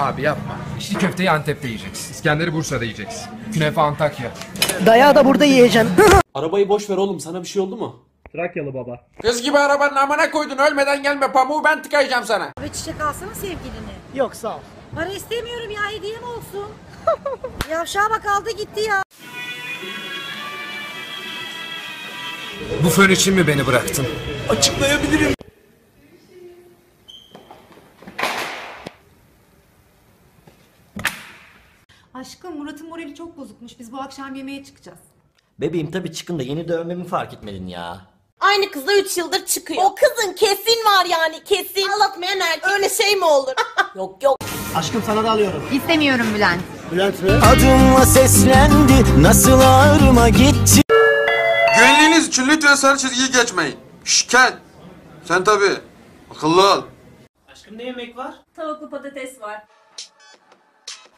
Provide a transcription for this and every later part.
Abi yapma. İçli köfteyi Antep'te yiyeceksin. İskender'i Bursa'da yiyeceksin. Künefe Antakya. Dayağı da burada yiyeceğim. Arabayı boş ver oğlum sana bir şey oldu mu? Kız gibi arabanın amına koydun ölmeden gelme pamuğu ben tıkayacağım sana. Ve çiçek alsana sevgilini. Yok sağ ol. Para istemiyorum ya hediyem olsun. Yavşağa bak aldı gitti ya. Bu fön için mi beni bıraktın? Açıklayabilirim. Aşkım Murat'ın bozukmuş. Biz bu akşam yemeğe çıkacağız. Bebeğim tabii çıkın da yeni dövmemi fark etmedin ya. Aynı kızla 3 yıldır çıkıyor. O kızın kesin var yani kesin. Anlatmayan erkek. Öyle şey mi olur? yok yok. Aşkım sana da alıyorum. İstemiyorum Bülent. Bülent mi? Adımla seslendi nasıl ağrıma gitti. Güvenliğiniz için lütfen sarı çizgiyi geçmeyin. Şken. Sen tabi. Akıllı ol. Aşkım ne yemek var? Tavuklu patates var.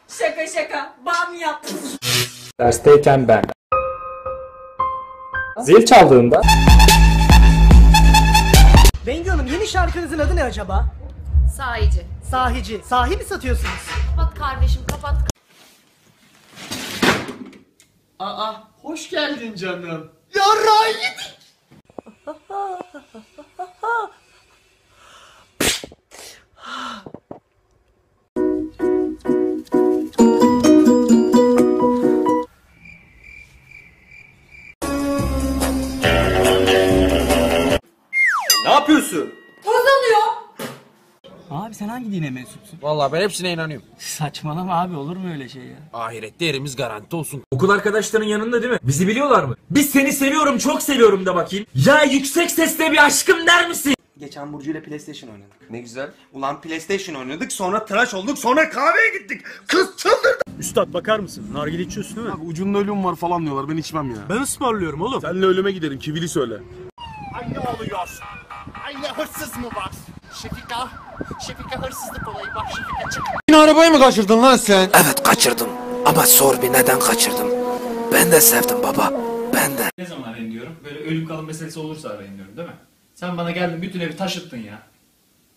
Şaka şaka. Bam yap. Dersteyken ben. Zil çaldığında Bengi Hanım yeni şarkınızın adı ne acaba? Sahici. Sahici. Sahi mi satıyorsunuz? Kapat kardeşim kapat. Aa hoş geldin canım. Ne dine mensupsun? Vallahi ben hepsine inanıyorum. Saçmalama abi olur mu öyle şey ya? Ahirette yerimiz garanti olsun. okul arkadaşların yanında değil mi? Bizi biliyorlar mı? Biz seni seviyorum çok seviyorum da bakayım. Ya yüksek sesle bir aşkım der misin? Geçen Burcu ile PlayStation oynadık. Ne güzel. Ulan PlayStation oynadık sonra tıraş olduk sonra kahveye gittik. Kız çıldırdı. Üstad bakar mısın? Nargile içiyorsun değil mi? Abi ucunda ölüm var falan diyorlar ben içmem ya. Ben ısmarlıyorum oğlum. Senle ölüme gidelim kivili söyle. Ay ne oluyor? Ay ne hırsız mı var? Şefika. Şefika hırsızlık olayı bak Şefika çık. Yine arabayı mı kaçırdın lan sen? Evet kaçırdım ama sor bir neden kaçırdım. Ben de sevdim baba. Ben de. Ne zaman arayın diyorum? Böyle ölüm kalım meselesi olursa arayın diyorum değil mi? Sen bana geldin bütün evi taşıttın ya.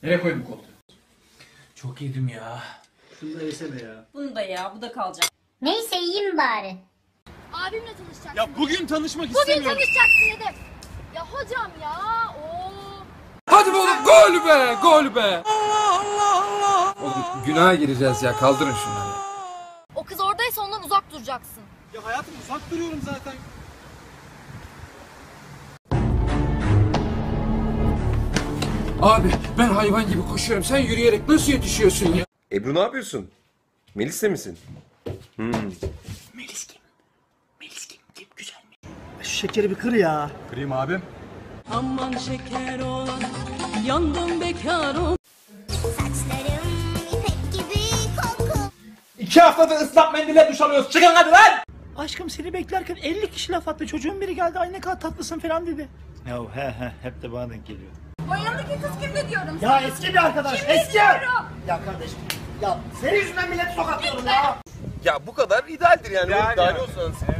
Nereye koydun bu koltuğu? Çok yedim ya. Şunu da yesene ya. Bunu da ya bu da kalacak. Neyse yiyeyim bari. Abimle tanışacaksın. Ya bugün tanışmak Bugün tanışacaksın dedim. Ya hocam ya. Oğlum gol be gol be. Oğlum günaha gireceğiz ya kaldırın şunları. O kız oradaysa ondan uzak duracaksın. Ya hayatım uzak duruyorum zaten. Abi ben hayvan gibi koşuyorum sen yürüyerek nasıl yetişiyorsun ya? Ebru ne yapıyorsun? Melis'te misin? Şu şekeri bir kır ya. Kırayım abim. Aman şeker olan yandım bekar ol. Saçlarım ipek gibi koku. İki haftadır ıslak mendille duş alıyoruz. Çıkın hadi lan! Aşkım seni beklerken 50 kişi laf attı. Çocuğun biri geldi ay ne kadar tatlısın falan dedi. Ya he he hep de bana denk geliyor. O yanındaki kız kim de diyorum. Ya eski bir arkadaş. eski. Ya kardeşim. Ya senin yüzünden millet sokaklıyorum ya. Ya bu kadar idealdir yani. yani Daha ne olsanız. Seni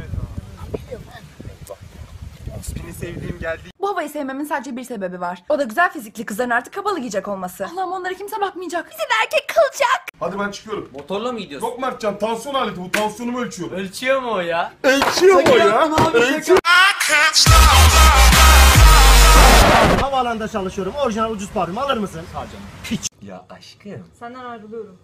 sevdiğim geldi. Bu havayı sevmemin sadece bir sebebi var. O da güzel fizikli kızların artık kabalı giyecek olması. Allah'ım onlara kimse bakmayacak. Bizim erkek kılacak. Hadi ben çıkıyorum. Motorla mı gidiyorsun? Yok Mertcan tansiyon aleti bu tansiyonumu ölçüyor. Ölçüyor mu o ya? Ölçüyor mu ya? Ölçüyor. Havaalanında çalışıyorum. Orijinal ucuz parfüm alır mısın? Ya aşkım. Senden ayrılıyorum.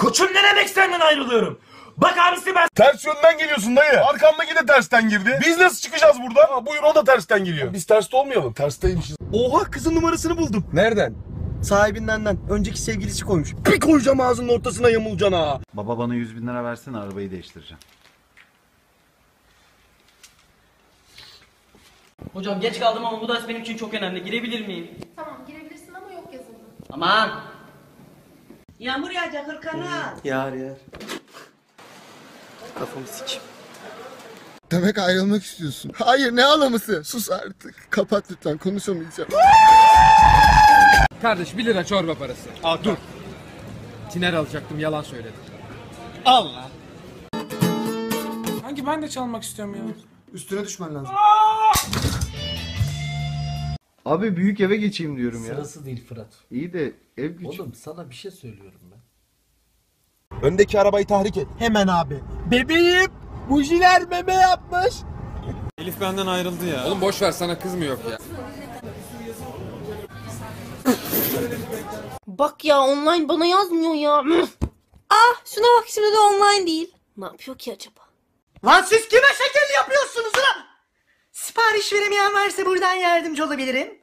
Koçum ne demek senden ayrılıyorum? Bak abisi ben Ters yönden geliyorsun dayı. Arkamdaki de tersten girdi. Biz nasıl çıkacağız buradan? Ha, buyur o da tersten giriyor. Biz terste olmayalım. Tersteymişiz. Oha kızın numarasını buldum. Nereden? Sahibinden. Önceki sevgilisi koymuş. Bir koyacağım ağzının ortasına yamulacaksın ha. Baba bana 100 bin lira versene arabayı değiştireceğim. Hocam geç kaldım ama bu ders benim için çok önemli. Girebilir miyim? Tamam girebilirsin ama yok yazıldı. Aman. Yağmur yağacak hırkana. Yar yar. Kafamı sikim. Demek ayrılmak istiyorsun. Hayır ne ağlaması? Sus artık. Kapat lütfen konuşamayacağım. Kardeş 1 lira çorba parası. Aa dur. Tiner alacaktım yalan söyledim. Allah. Hangi ben de çalmak istiyorum ya. Üstüne düşmen lazım. Abi büyük eve geçeyim diyorum ya. Sırası değil Fırat. İyi de ev küçük. Oğlum sana bir şey söylüyorum ben. Öndeki arabayı tahrik et. Hemen abi. Bebeğim. Bujiler meme yapmış. Elif benden ayrıldı ya. Oğlum boş ver sana kız mı yok ya? Bak ya online bana yazmıyor ya. ah şuna bak şimdi de online değil. Ne yapıyor ki acaba? Lan siz kime şekil yapıyorsunuz lan? Sipariş veremeyen varsa buradan yardımcı olabilirim.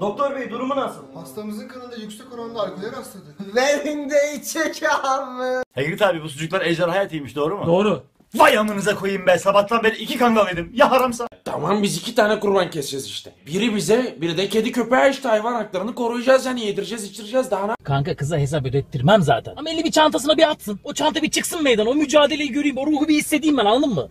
Doktor bey durumu nasıl? Hastamızın kanında yüksek oranda alkole rastladı. Verin de içecek abi. Hegrit abi bu sucuklar ejderha etiymiş doğru mu? Doğru. Vay amınıza koyayım be sabahtan beri iki kangal yedim. Ya haramsa. Tamam biz iki tane kurban keseceğiz işte. Biri bize, biri de kedi köpeğe işte hayvan haklarını koruyacağız yani yedireceğiz içireceğiz daha ne? Kanka kıza hesap ödettirmem zaten. Ama elini bir çantasına bir atsın. O çanta bir çıksın meydan. O mücadeleyi göreyim. O ruhu bir hissedeyim ben anladın mı?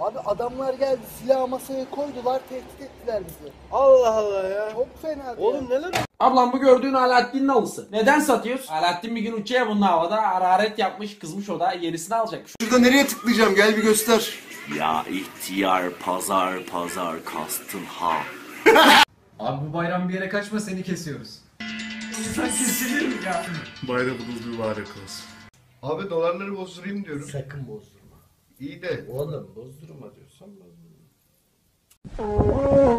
Abi adamlar geldi silahı masaya koydular tehdit ettiler bizi. Allah Allah ya. Çok fena. Oğlum neler Ablam bu gördüğün Alaaddin'in alısı. Neden satıyoruz? Alaaddin bir gün uçuyor bunun havada hararet yapmış kızmış o da yenisini alacak. Şurada nereye tıklayacağım gel bir göster. Ya ihtiyar pazar pazar kastın ha. Abi bu bayram bir yere kaçma seni kesiyoruz. Sen kesilir mi ya? Bayramınız mübarek olsun. Abi dolarları bozdurayım diyorum. Sakın bozdurma. İyi de. Oğlum bozdurma diyorsan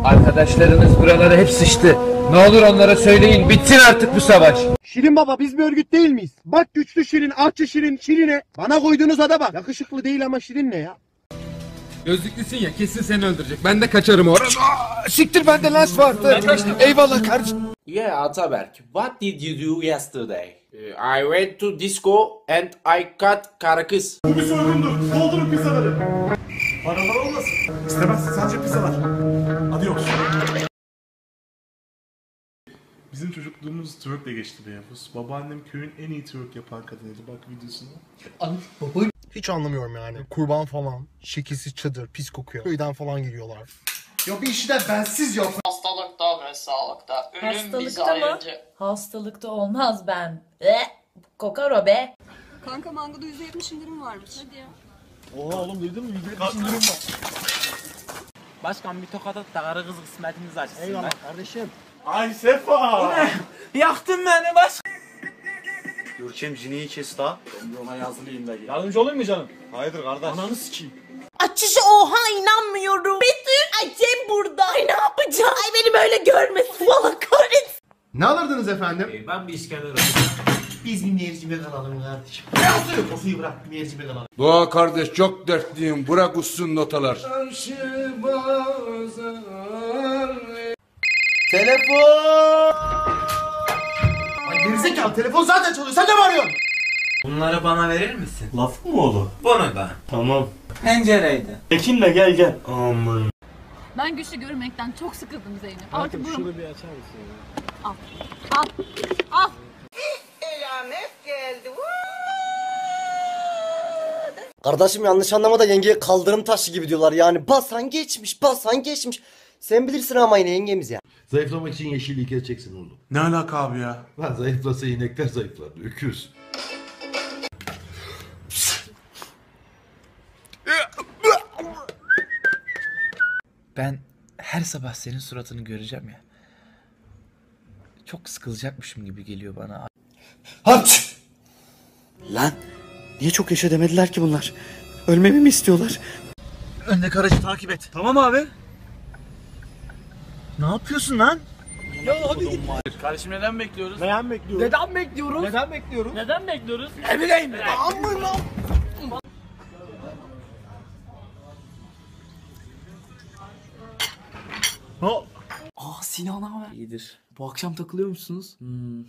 Arkadaşlarınız buralara hep sıçtı. Ne olur onlara söyleyin bitsin artık bu savaş. Şirin baba biz bir örgüt değil miyiz? Bak güçlü Şirin, ahçı Şirin, Şirin'e. Bana koyduğunuz ada bak. Yakışıklı değil ama Şirin ne ya? Gözlüklüsün ya kesin seni öldürecek. Ben de kaçarım oraya. Siktir bende lens vardı. Eyvallah kardeşim. Yeah Ataberk, what did you do yesterday? Uh, I went to disco and I cut karakız. Bu bir soygundur. Doldurun pizzaları. Paralar olmasın. İstemezsin sadece pizzalar. Hadi yok. Bizim çocukluğumuz twerk'le geçti be Yavuz. Babaannem köyün en iyi twerk yapan kadınıydı. Bak videosuna. Hiç anlamıyorum yani. Kurban falan. Şekilsiz çadır. Pis kokuyor. Köyden falan geliyorlar. Ya bir işi de bensiz yok. Sağlıkta. Ölüm bizi Hastalıkta mı? Hastalıkta olmaz ben. E, kokar o be. Kanka mangoda %70 indirim varmış. Hadi ya. Oha oğlum duydun mu? %70 indirim var. Başkan bir tokat at da karı kız kısmetimiz açsın Eyvallah kardeşim. Ay Sefa! Yaktın beni baş. Görkem jineyi kes daha. Ona yazılayım da. Yardımcı olayım mı canım? Hayırdır kardeş? Ananı sikeyim. Açışı oha inanmıyorum. Betül. Ay Cem burada. Ay ne yapacağım? Ay beni böyle görmesin. Valla kahretsin. Ne alırdınız efendim? ben bir İskender Biz bir mercimek alalım kardeşim. Ne oturuyor? Kofuyu bırak bir mercimek alalım. Doğa kardeş çok dertliyim. Bırak ussun notalar. Telefon! Ay gerizekalı telefon zaten çalıyor. Sen de mi arıyorsun? Bunları bana verir misin? Laf mı oldu? Bunu da. Tamam. Pencereydi. Ekinle gel gel. Aman. Ben güçlü görmekten çok sıkıldım Zeynep. Artık buram... bir açar mısın? Al. Al. Al. Kardeşim yanlış anlama da yengeye kaldırım taşı gibi diyorlar yani. Basan geçmiş, basan geçmiş. Sen bilirsin ama yine yengemiz ya. Zayıflamak için yeşilliği keseceksin oğlum. Ne alaka abi ya? Lan zayıflasa inekler zayıflar. Öküz. Ben her sabah senin suratını göreceğim ya. Çok sıkılacakmışım gibi geliyor bana. Haç! Lan niye çok yaşa demediler ki bunlar? Ölmemi mi istiyorlar? Öndeki aracı takip et. Tamam abi. Ne yapıyorsun lan? Ya hadi git. Kardeşim neden bekliyoruz? Neden bekliyoruz? Neden bekliyoruz? Neden bekliyoruz? Neden bekliyoruz? Ne bileyim ben. Amına. Aa Sinan abi. İyidir. Bu akşam takılıyor musunuz? Hmm.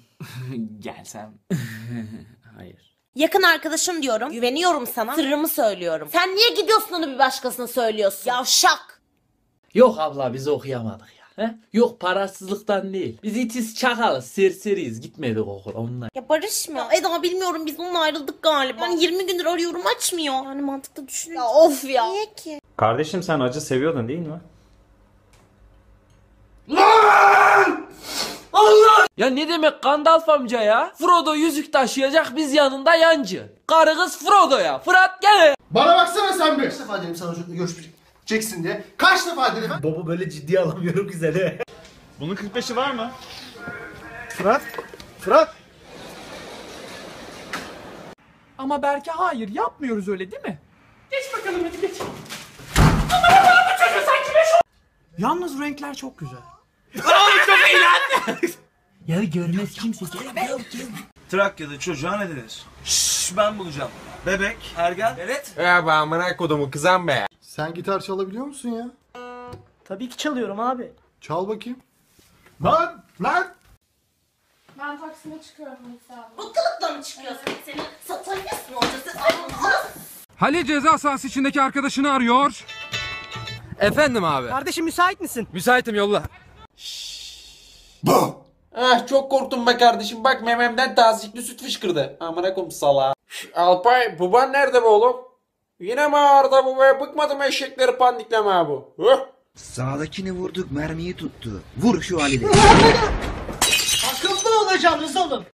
Gelsem. Hayır. Yakın arkadaşım diyorum. Güveniyorum sana. Sırrımı söylüyorum. Sen niye gidiyorsun onu bir başkasına söylüyorsun? Yavşak. Yok abla biz okuyamadık ya. He? Yok parasızlıktan değil. Biz itiz çakalız, serseriyiz. Gitmedik okula onunla. Ya Barış mı? Eda bilmiyorum biz onunla ayrıldık galiba. Ben 20 gündür arıyorum açmıyor. Yani mantıklı düşününce. Ya of ya. Niye ki? Kardeşim sen acı seviyordun değil mi? Allah! Ya ne demek Gandalf amca ya? Frodo yüzük taşıyacak biz yanında yancı. Karı kız Frodo'ya. Fırat gel. Bana baksana sen bir. Kaç defa dedim sana çocukla görüşmeyeceksin diye. Kaç defa dedim ben? Baba böyle ciddiye alamıyorum ki seni. Bunun 45'i var mı? Fırat. Fırat. Ama Berke hayır yapmıyoruz öyle değil mi? Geç bakalım hadi geç. Yalnız renkler çok güzel. Oğlum çok iyi lan. Ya görmez kimse. Trakya'da çocuğa ne denir? Şşş ben bulacağım. Bebek, ergen. Evet. Ya ben amına kodumu kızan be. Sen gitar çalabiliyor musun ya? Tabii ki çalıyorum abi. Çal bakayım. Lan lan. Ben Taksim'e çıkıyorum Bu kılıkla mı çıkıyorsun? Senin satanist mi? Allah! Halil ceza sahası içindeki arkadaşını arıyor. Efendim abi. Kardeşim müsait misin? Müsaitim yolla. Ah çok korktum be kardeşim. Bak mememden tazikli süt fışkırdı. Amına koyayım sala. Alpay baban nerede be oğlum? Yine mi ağırda bu be? Bıkmadım eşekleri pandikleme ha bu. Huh? Sağdakini vurduk mermiyi tuttu. Vur şu Halil'i. Akıllı olacaksınız oğlum.